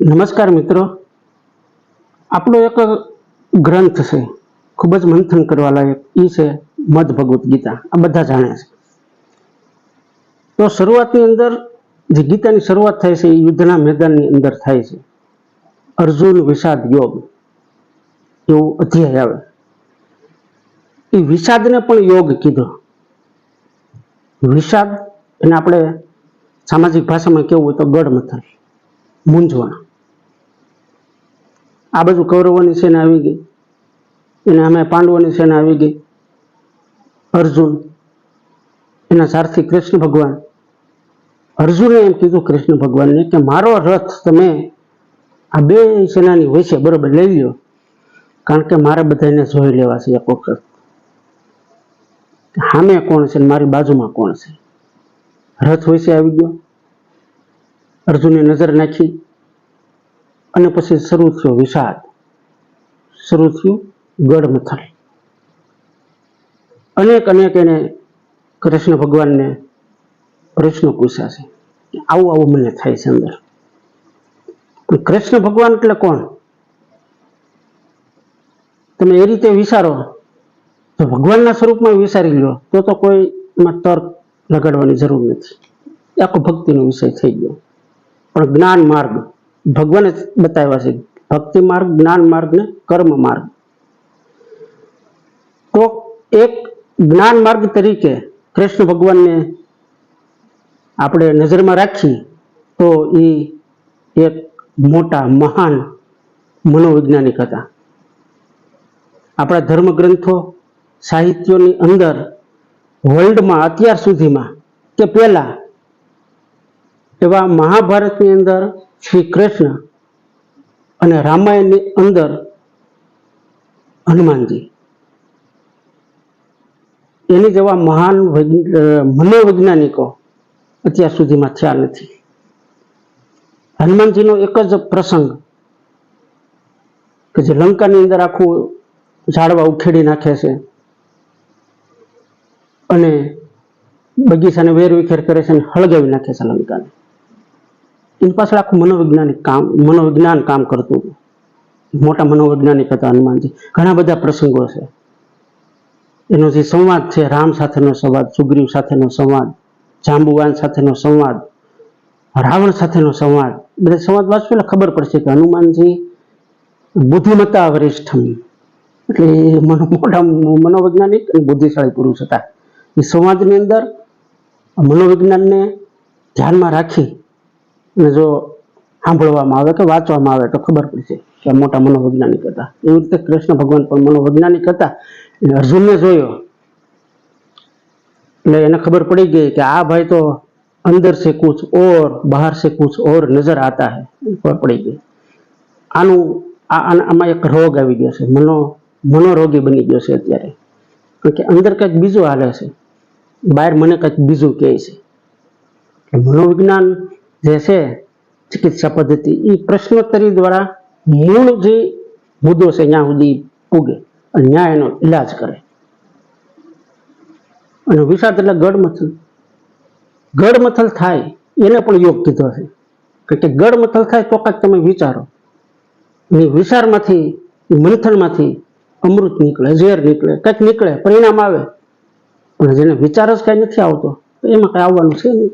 નમસ્કાર મિત્રો. આપણો એક ગ્રંથ છે. ખૂબ જ મંથન કરવા લાયક એ છે મધ ભગવદ્ ગીતા. આ બધા જાણે છે. તો શરૂઆતની અંદર જે ગીતાની શરૂઆત થાય છે એ યુદ્ધના મેદાનની અંદર થાય છે. અર્જુન વિષાદ યોગ. એવું અધ્યાય આવે. એ વિષાદને પણ યોગ કીધો. વિષાદ, એને આપણે સામાજિક ભાષામાં કેવું હોય તો ગડમથલ મૂંઝવણ. આ બાજુ કૌરવોની સેના આવી ગઈ. એને અમે પાંડવોની સેના આવી ગઈ. અર્જુન, એના સારથી કૃષ્ણ ભગવાન. અર્જુને એમ કીધું, કૃષ્ણ ભગવાનને કે મારો રથ તમે આ બે સેનાની વચ્ચે બરોબર લઈ લ્યો. કારણ કે મારે બધાને જોઈ લેવા છે એક વખત. સામે કોણ છે મારી બાજુમાં કોણ છે? રથ વચ્ચે આવી ગયો. અર્જુને નજર નાખી. અને પછી શરૂ થયો વિષાદ. શરૂ થયું ગઢમથલ. અનેક અનેક એને કૃષ્ણ ભગવાનને પ્રશ્નો પૂછ્યા છે. આવું આવું મને થાય છે અંદર. કૃષ્ણ ભગવાન એટલે કોણ? તમે એ રીતે વિચારો, તો ભગવાનના સ્વરૂપમાં વિચારી લો તો તો કોઈ એમાં તર્ક લગાડવાની જરૂર નથી. આખો ભક્તિનો વિષય થઈ ગયો. પણ જ્ઞાન માર્ગ ભગવાને બતાવ્યા છે. ભક્તિ માર્ગ, જ્ઞાન માર્ગ ને કર્મ માર્ગ. તો એક જ્ઞાન માર્ગ તરીકે કૃષ્ણ ભગવાનને આપણે નજરમાં રાખી તો એ એક મોટા, મહાન મનોવૈજ્ઞાનિક હતા. આપણા ધર્મ ગ્રંથો સાહિત્યોની અંદર વર્લ્ડમાં અત્યાર સુધીમાં કે પહેલા એવા મહાભારતની અંદર શ્રી કૃષ્ણ અને રામાયણની અંદર હનુમાનજી. એની જેવા મહાન મનોવૈજ્ઞાનિકો અત્યાર સુધીમાં થયા નથી. હનુમાનજીનો એક જ પ્રસંગ કે જે લંકાની અંદર આખું ઝાડવા ઉખેડી નાખે છે અને બગીચાને વેર વિખેર કરે છે અને હળગાવી નાખે છે લંકાને. એની પાછળ આખું મનોવૈજ્ઞાનિક કામ, મનોવિજ્ઞાન કામ કરતું મોટા મનોવૈજ્ઞાનિક હતા હનુમાનજી. ઘણા બધા પ્રસંગો છે. એનો જે સંવાદ છે, રામ સાથેનો સંવાદ, સુગ્રીવ સાથેનો સંવાદ, જાંબુવાન સાથેનો સંવાદ, રાવણ સાથેનો સંવાદ, બધા સંવાદ વાંચો એટલે ખબર પડશે કે હનુમાનજી બુદ્ધિમત્તા વરિષ્ઠમ. એટલે મનો, મોટા મનોવૈજ્ઞાનિક અને બુદ્ધિશાળી પુરુષ હતા. એ સંવાદની અંદર મનોવિજ્ઞાનને ધ્યાનમાં રાખી જો સાંભળવામાં આવે કે વાંચવામાં આવે તો ખબર પડશે કે મોટા મનોવૈજ્ઞાનિક હતા. એવી રીતે કૃષ્ણ ભગવાન પણ મનોવૈજ્ઞાનિક હતા. અર્જુનને જોયો. એટલે એને ખબર પડી ગઈ કે આ ભાઈ તો અંદર સે કુછ ઓર, બહાર સે કુછ ઓર નજર આતા હે. ખબર પડી ગઈ. આનું આમાં એક રોગ આવી ગયો છે. મનો, મનોરોગી બની ગયો છે અત્યારે. કારણ કે અંદર કંઈક બીજું હાલે છે. બહાર મને કંઈક બીજું કહે છે. મનોવિજ્ઞાન જે છે ચિકિત્સા પદ્ધતિ એ પ્રશ્નોત્તરી દ્વારા મૂળ જે મુદ્દો છે ત્યાં સુધી પૂગે અને ત્યાં એનો ઇલાજ કરે. અને વિષાદ એટલે ગડમથલ. ગડમથલ થાય, એને પણ યોગ કીધો છે. કે ગડમથલ થાય તો કાંઈક તમે વિચારો. એ વિચારમાંથી મંથનમાંથી અમૃત નીકળે, ઝેર નીકળે, કંઈક નીકળે, પરિણામ આવે. પણ જેને વિચાર જ કાંઈ નથી આવતો એમાં કાંઈ આવવાનું છે નહીં.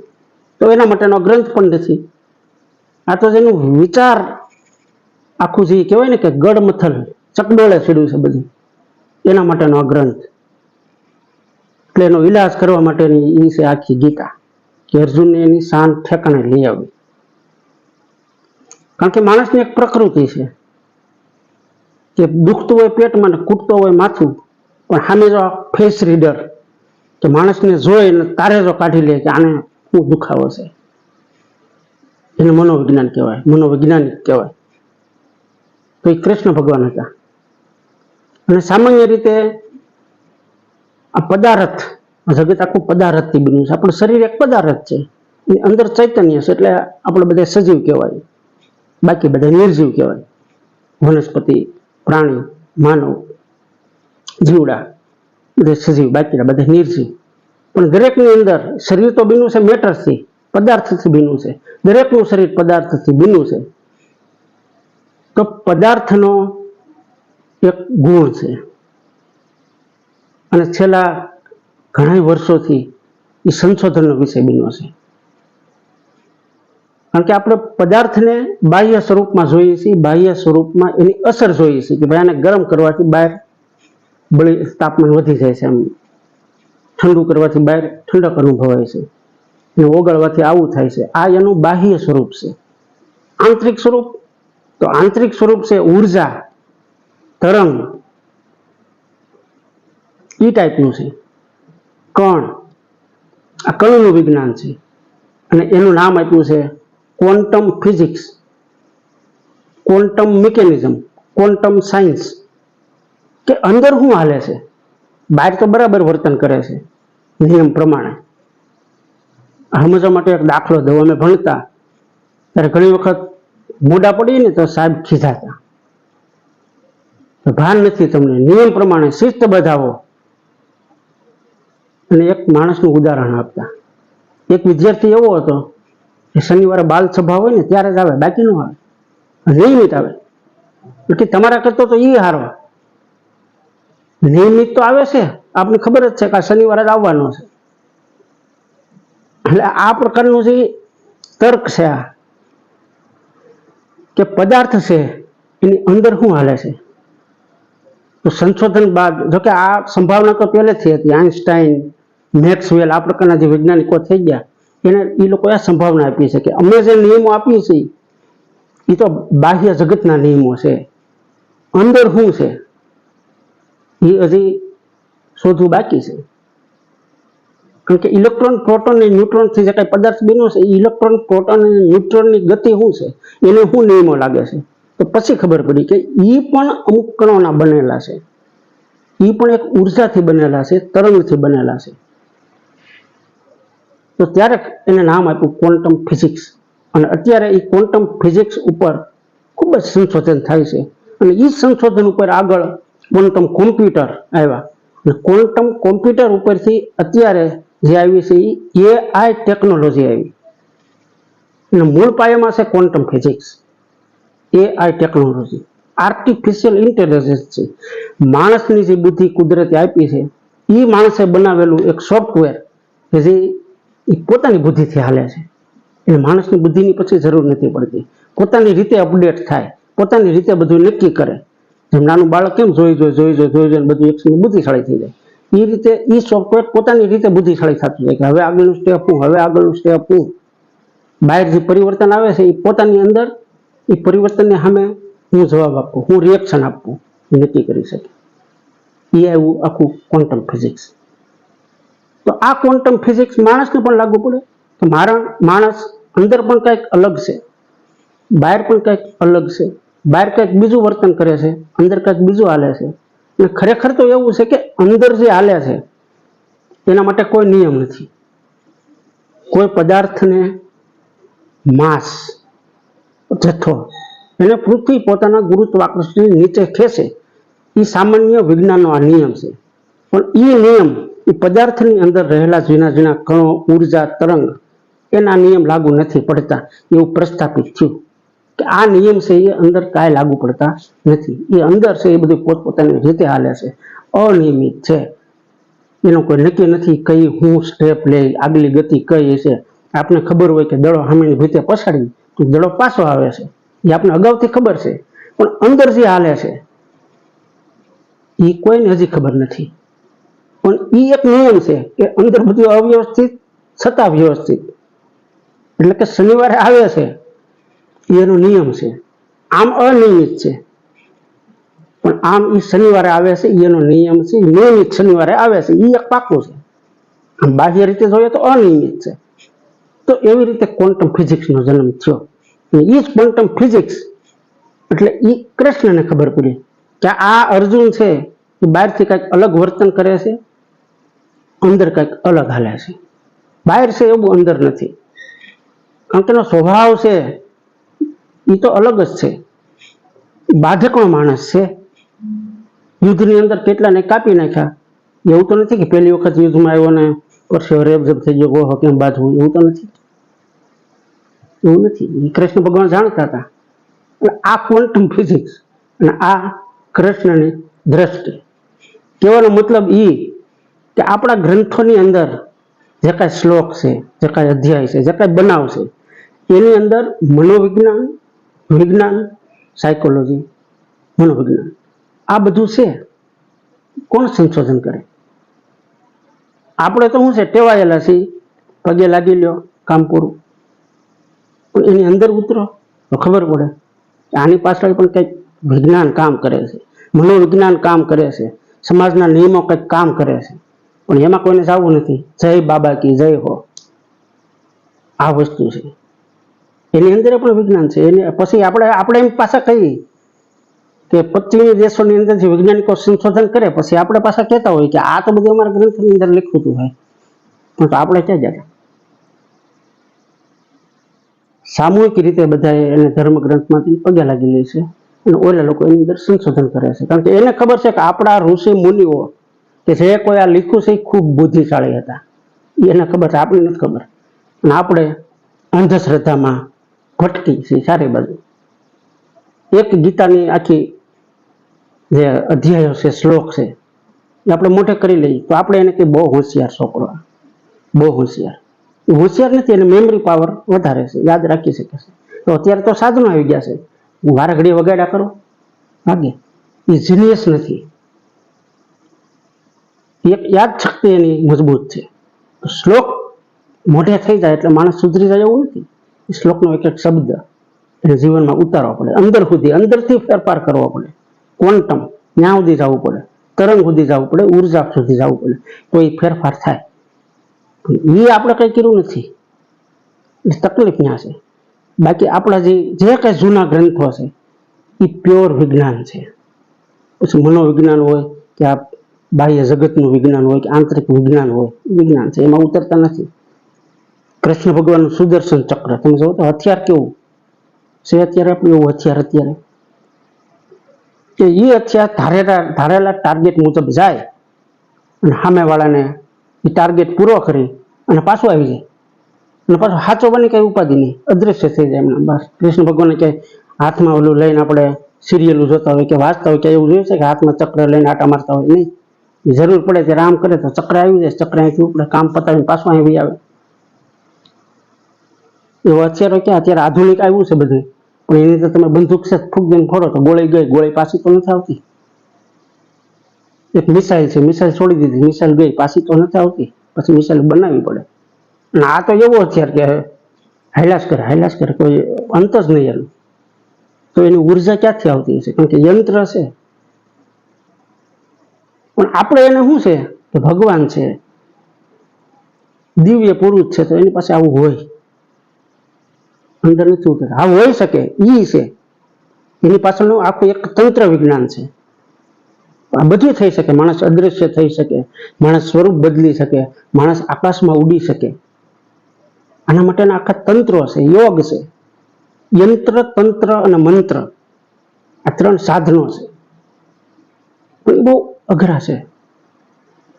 તો એના માટેનો ગ્રંથ પણ નથી. આ તો જેનું વિચાર આખું જે કહેવાય ને કે ગડમથલ, ચકડોળે છેડ્યું છે બધું. એના માટેનો આ ગ્રંથ. એટલે એનો ઈલાજ કરવા માટેની એ છે આખી ગીતા, કે અર્જુનને એની શાન ઠેકાણે લઈ આવી. કારણ કે માણસની એક પ્રકૃતિ છે, કે દુખતું હોય પેટમાં ને કૂટતો હોય માથું, પણ સામે જો ફેસ રીડર કે માણસને જોઈ ને તારે જો કાઢી લે કે આને શું દુખાવો છે. એને મનોવિજ્ઞાન કહેવાય, મનોવૈજ્ઞાનિક કહેવાય. તો એ કૃષ્ણ ભગવાન હતા. અને સામાન્ય રીતે આ પદાર્થ જગત આખું પદાર્થથી બન્યું છે. આપણું શરીર એક પદાર્થ છે. એ અંદર ચૈતન્ય છે એટલે આપણે બધા સજીવ કહેવાય. બાકી બધા નિર્જીવ કહેવાય. વનસ્પતિ, પ્રાણી, માનવ, જીવડા બધા સજીવ, બાકીના બધા નિર્જીવ. પણ દરેકની અંદર શરીર તો બન્યું છે મેટરથી પદાર્થથી ભીનું છે દરેકનું શરીર પદાર્થથી ભીનું છે. તો પદાર્થનો એક ગુણ છે. અને છેલ્લા ઘણા વર્ષોથી એ સંશોધનનો વિષય બન્યો છે. કારણ કે આપણે પદાર્થને બાહ્ય સ્વરૂપમાં જોઈએ છીએ, બાહ્ય સ્વરૂપમાં એની અસર જોઈએ છીએ કે ભાઈ આને ગરમ કરવાથી બહાર બળી તાપમાન વધી જાય છે એમ. ઠંડુ કરવાથી બહાર ઠંડક અનુભવાય છે. અને ઓગળવાથી આવું થાય છે. આ એનું બાહ્ય સ્વરૂપ છે. આંતરિક સ્વરૂપ? તો આંતરિક સ્વરૂપ છે ઊર્જા, તરંગ. એ ટાઈપનું છે. કણ. આ કણનું વિજ્ઞાન છે. અને એનું નામ આપ્યું છે quantum physics. Quantum mechanism. Quantum science. કે અંદર શું હાલે છે? બહાર તો બરાબર વર્તન કરે છે, નિયમ પ્રમાણે. સમજવા માટે એક દાખલો દઉં અમે ભણતા. ત્યારે ઘણી વખત મોડા પડીએ ને તો સાહેબ ખીજાતા ભાન નથી તમને, નિયમ પ્રમાણે શિસ્ત બધાવો અને એક માણસનું ઉદાહરણ આપતા. એક વિદ્યાર્થી એવો હતો કે શનિવારે બાલ સભા હોય ને ત્યારે જ આવે, બાકી ન આવે. નિયમિત આવે. એટલે તમારા કરતો તો એ હારો નિયમિત તો આવે છે. આપને ખબર જ છે કે આ શનિવારે જ આવવાનો છે. એટલે આ પ્રકારનું જે તર્ક છે આ, કે પદાર્થ છે, એની અંદર શું હાલે છે? તો સંશોધન બાદ જોકે આ સંભાવના તો પહેલેથી હતી. આઈન્સ્ટાઈન મેક્સવેલ, આ પ્રકારના જે વૈજ્ઞાનિકો થઈ ગયા, એને એ લોકોએ આ સંભાવના આપી છે કે અમે જે નિયમો આપીએ છીએ એ તો બાહ્ય જગતના નિયમો છે. અંદર શું છે? એ હજી શોધવું બાકી છે. કારણ કે ઇલેક્ટ્રોન, પ્રોટોન અને ન્યુટ્રોનથી જે કાંઈ પદાર્થ બન્યો છે, એ ઇલેક્ટ્રોન, પ્રોટોન અને ન્યુટ્રોનની ગતિ શું છે? એને શું નિયમો લાગે છે? તો પછી ખબર પડી કે એ પણ અમુક કણોના બનેલા છે. એ પણ એક ઉર્જાથી બનેલા છે તરંગથી બનેલા છે. તો ત્યારે એને નામ આપ્યું ક્વોન્ટમ ફિઝિક્સ. અને અત્યારે એ ક્વોન્ટમ ફિઝિક્સ ઉપર ખૂબ જ સંશોધન થાય છે. અને એ સંશોધન ઉપર આગળ ક્વોન્ટમ કોમ્પ્યુટર આવ્યા. અને ક્વોન્ટમ કોમ્પ્યુટર ઉપરથી અત્યારે જે આવી છે એ એઆઈ ટેકનોલોજી આવી. અને મૂળ પાયામાં છે quantum physics AI technology artificial intelligence છે. માણસની જે બુદ્ધિ કુદરતે આપી છે એ માણસે બનાવેલું એક સોફ્ટવેર કે જે પોતાની બુદ્ધિથી હાલે છે. એટલે માણસની બુદ્ધિની પછી જરૂર નથી પડતી. પોતાની રીતે અપડેટ થાય. પોતાની રીતે બધું નક્કી કરે. નાનું બાળક કેમ જોઈ જોઈ જોઈ જોઈ જોઈ જોઈને બધું એક બુદ્ધિશાળી થઈ જાય. એ રીતે એ સોફ્ટવેર પોતાની રીતે બુદ્ધિશાળી થતું જાય કે હવે આગળનું સ્ટેપ હું, હવે આગળનું સ્ટેપ હું. બહાર જે પરિવર્તન આવે છે એ પોતાની અંદર એ પરિવર્તનને સામે હું જવાબ આપું, હું રિએક્શન આપું નક્કી કરી શકે. એ આવ્યું આખું ક્વોન્ટમ ફિઝિક્સ તો આ ક્વોન્ટમ ફિઝિક્સ માણસને પણ લાગુ પડે. તો મારા માણસ અંદર પણ કંઈક અલગ છે, બહાર પણ કંઈક અલગ છે. બહાર કંઈક બીજું વર્તન કરે છે, અંદર કંઈક બીજું હાલે છે. અને ખરેખર તો એવું છે કે અંદર જે હાલે છે, એના માટે કોઈ નિયમ નથી. કોઈ પદાર્થને માસ, જથ્થો, એને પૃથ્વી પોતાના ગુરુત્વાકર્ષણની નીચે ખેંચે. એ સામાન્ય વિજ્ઞાનનો આ નિયમ છે. પણ એ નિયમ, એ પદાર્થની અંદર રહેલા ઝીણા ઝીણા કણો, ઊર્જા, તરંગ, એના નિયમ લાગુ નથી પડતા. એવું પ્રસ્થાપિત થયું. કે આ નિયમ છે એ અંદર કાંઈ લાગુ પડતા નથી. એ અંદર છે એ બધું પોતપોતાની રીતે હાલે છે. અનિયમિત છે. એનું કોઈ નક્કી નથી કઈ હું સ્ટેપ લે આગલી ગતિ કઈ છે આપને ખબર હોય કે દડો સામેની ભીતે પછાડી, તો દડો પાછો આવે છે. એ આપને અગાઉથી ખબર છે. પણ અંદર જે હાલે છે, એ કોઈને હજી ખબર નથી. પણ એ એક નિયમ છે કે અંદર બધું અવ્યવસ્થિત છતાં વ્યવસ્થિત. એટલે કે શનિવારે આવે છે. એનો નિયમ છે. આમ અનિયમિત છે. પણ આમ એ શનિવારે આવે છે એનો નિયમ છે નિયમિત શનિવારે આવે છે એ એક પાકું છે. આમ બાહ્ય રીતે જોઈએ તો અનિયમિત છે. તો એવી રીતે ક્વોન્ટમ ફિઝિક્સનો જન્મ થયો. એ જ ક્વોન્ટમ ફિઝિક્સ એટલે એ કૃષ્ણને ખબર પડી કે આ અર્જુન છે એ બહારથી કંઈક અલગ વર્તન કરે છે, અંદર કંઈક અલગ હાલે છે. બહાર છે એવું અંદર નથી. કારણ કે એનો સ્વભાવ છે એ તો અલગ જ છે. બાધકનો માણસ છે. યુદ્ધની અંદર કેટલાને કાપી નાખ્યા. એવું તો નથી કે પહેલી વખત યુદ્ધમાં આવ્યો ને પરસેવો રેબઝેબ થઈ ગયો, ઓહો, કેમ બાજવું એવું તો નથી. એવું નથી. કૃષ્ણ ભગવાન જાણતા હતા. આ ક્વોન્ટમ ફિઝિક્સ અને આ કૃષ્ણની દ્રષ્ટિ. કહેવાનો મતલબ એ કે આપણા ગ્રંથોની અંદર જે કાંઈ શ્લોક છે, જે કાંઈ અધ્યાય છે, જે કાંઈ બનાવ છે, એની અંદર મનોવિજ્ઞાન વિજ્ઞાન સાયકોલોજી મનોવિજ્ઞાન. આ બધું છે, કોણ સંશોધન કરે? આપણે તો શું છે, ટેવાયેલા છીએ, પગે લાગી લ્યો, કામ પૂરું. પણ એની અંદર ઉતરો, તો ખબર પડે કે આની પાછળ પણ કંઈક વિજ્ઞાન કામ કરે છે, મનોવિજ્ઞાન કામ કરે છે, સમાજના નિયમો કંઈક કામ કરે છે. પણ એમાં કોઈને જવું નથી. જય બાબા કી જય હો. આ વસ્તુ છે. એની અંદર પણ વિજ્ઞાન છે. એને પછી આપણે આપણે એમ પાછા કહીએ કે પશ્ચિમી દેશોની અંદર જે વૈજ્ઞાનિકો સંશોધન કરે, પછી આપણે પાછા કહેતા હોય કે આ તો બધું અમારા ગ્રંથની અંદર લખ્યું ભાઈ. પણ તો આપણે ક્યાં જતા? સામૂહિક રીતે બધા એને ધર્મ ગ્રંથમાંથી પગે લાગી લે છે અને ઓલા લોકો એની અંદર સંશોધન કરે છે. કારણ કે એને ખબર છે કે આપણા ઋષિ મુનિઓ કે જે કોઈ આ લખ્યું છે એ ખૂબ બુદ્ધિશાળી હતા. એને ખબર છે આપણને નથી ખબર. અને આપણે અંધશ્રદ્ધામાં ભટકી છે સારી બાજુ. એક ગીતાની આખી જે અધ્યાયો છે, શ્લોક છે, એ આપણે મોઢે કરી લઈએ. તો આપણે એને કે બહુ હોશિયાર છોકરો બહુ હોશિયાર. હોશિયાર નથી, એને મેમરી પાવર વધારે છે. યાદ રાખી શકે છે. તો અત્યારે તો સાધનો આવી ગયા છે. વારે ઘડી વગાડ્યા કરો? ભાગે એ જીનિયસ નથી. એક યાદ શક્તિ એની મજબૂત છે. શ્લોક મોઢે થઈ જાય એટલે માણસ સુધરી જાય એવું નથી. શ્લોકનો એક એક શબ્દ એને જીવનમાં ઉતારવા પડે. અંદર સુધી, અંદરથી ફેરફાર કરવો પડે. ક્વોન્ટમ ત્યાં સુધી જવું પડે. તરંગ સુધી જવું પડે, ઊર્જા સુધી જવું પડે. તો એ ફેરફાર થાય. એ આપણે કંઈ કર્યું નથી. એ તકલીફ ત્યાં છે. બાકી આપણા જે જે કાંઈ જૂના ગ્રંથો છે એ પ્યોર વિજ્ઞાન છે. પછી મનોવિજ્ઞાન હોય કે આ બાહ્ય જગતનું વિજ્ઞાન હોય કે આંતરિક વિજ્ઞાન હોય, વિજ્ઞાન છે. એમાં ઉતરતા નથી. કૃષ્ણ ભગવાનનું સુદર્શન ચક્ર. તમે તો હથિયાર કેવું? છે અત્યારે આપણું? એવું હથિયાર અત્યારે કે એ હથિયાર ધારેલા ધારેલા ટાર્ગેટ મુજબ જાય અને સામેવાળાને એ ટાર્ગેટ પૂરો કરી અને પાછું આવી જાય. અને પાછું સાચો બની કંઈ ઉપાધિ નહીં? અદૃશ્ય થઈ જાય એમને. બસ. કૃષ્ણ ભગવાનને કે હાથમાં ઓલું લઈને આપણે સિરિયલું જોતા હોય કે વાંચતા હોય કે એવું જોયું છે કે હાથમાં ચક્ર લઈને આટા મારતા હોય? નહીં. જરૂર પડે ત્યારે આમ કરે તો ચક્ર આવી જાય. ચક્ર અહીંથી ઉપડે, કામ પતાવીને પાછું અહીં આવે. એવો અત્યારે ક્યાં? અત્યારે આધુનિક આવ્યું છે બધું. પણ એની રીતે તમે બંદૂક છે ફૂક દઈને ફોડો તો ગોળી ગઈ, ગોળી પાછી તો નથી આવતી. એક મિસાઇલ છે મિસાઇલ છોડી દીધી મિસાઇલ ગઈ, પાછી તો નથી આવતી. પછી મિસાઇલ બનાવવી પડે. અને આ તો એવો હથિયાર કે હાઈલાશ કરે હાઈલાશ કરે, કોઈ અંત જ નહીં એનું. તો એની ઊર્જા ક્યાંથી આવતી હશે? કારણ કે યંત્ર છે. પણ આપણે એને શું છે? કે ભગવાન છે. દિવ્ય પુરુષ છે તો એની પાસે આવું હોય. અંદર નથી ઉતરતા હા હોઈ શકે. ઈ છે. એની પાછળનું આખું એક તંત્ર વિજ્ઞાન છે. આ બધું થઈ શકે. માણસ અદૃશ્ય થઈ શકે. માણસ સ્વરૂપ બદલી શકે. માણસ આકાશમાં ઉડી શકે. આના માટેના આખા તંત્રો છે. યોગ છે. યંત્ર, તંત્ર અને મંત્ર. આ ત્રણ સાધનો છે. પણ એ બહુ અઘરા છે.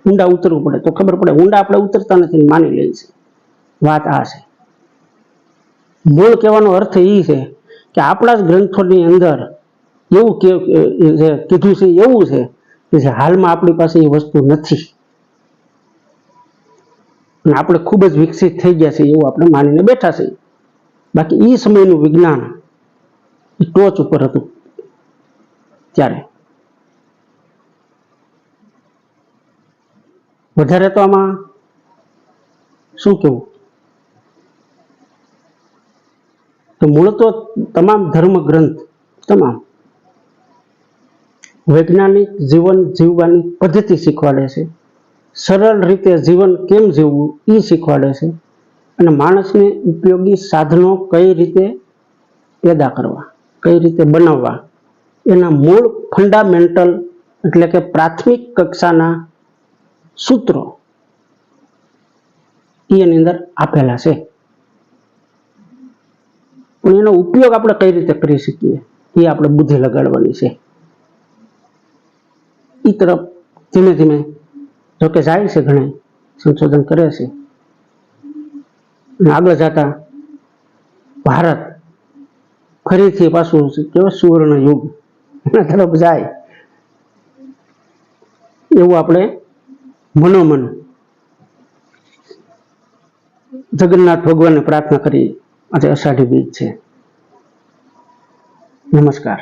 ઊંડા ઉતરવું પડે. તો ખબર પડે. ઊંડા આપણે ઉતરતા નથી માની લઈએ છીએ. વાત આ છે. મૂળ કહેવાનો અર્થ એ છે કે આપણા જ ગ્રંથોની અંદર એવું કે કીધું છે, એવું છે કે જે હાલમાં આપણી પાસે એ વસ્તુ નથી. અને આપણે ખૂબ જ વિકસિત થઈ ગયા છે એવું આપણે માનીને બેઠા છીએ. બાકી એ સમયનું વિજ્ઞાન ટોચ ઉપર હતું ત્યારે. વધારે તો આમાં શું કેવું તો મૂળ તમામ ધર્મ ગ્રંથ તમામ વૈજ્ઞાનિક જીવન જીવવાની પદ્ધતિ શીખવાડે છે. સરળ રીતે જીવન કેમ જીવવું એ શીખવાડે છે અને માણસને ઉપયોગી સાધનો કઈ રીતે પેદા કરવા, કઈ રીતે બનાવવા, એના મૂળ ફંડામેન્ટલ એટલે કે પ્રાથમિક કક્ષાના સૂત્રો એની અંદર આપેલા છે. પણ એનો ઉપયોગ આપણે કઈ રીતે કરી શકીએ? એ આપણે બુદ્ધિ લગાડવાની છે. એ તરફ ધીમે ધીમે જોકે જાય છે ઘણે, સંશોધન કરે છે. આગળ જતા ભારત ફરીથી પાછું કેવો સુવર્ણ યુગ એના તરફ જાય. એવું આપણે મનોમન જગન્નાથ ભગવાનને પ્રાર્થના કરી આજે અષાઢી છે. નમસ્કાર.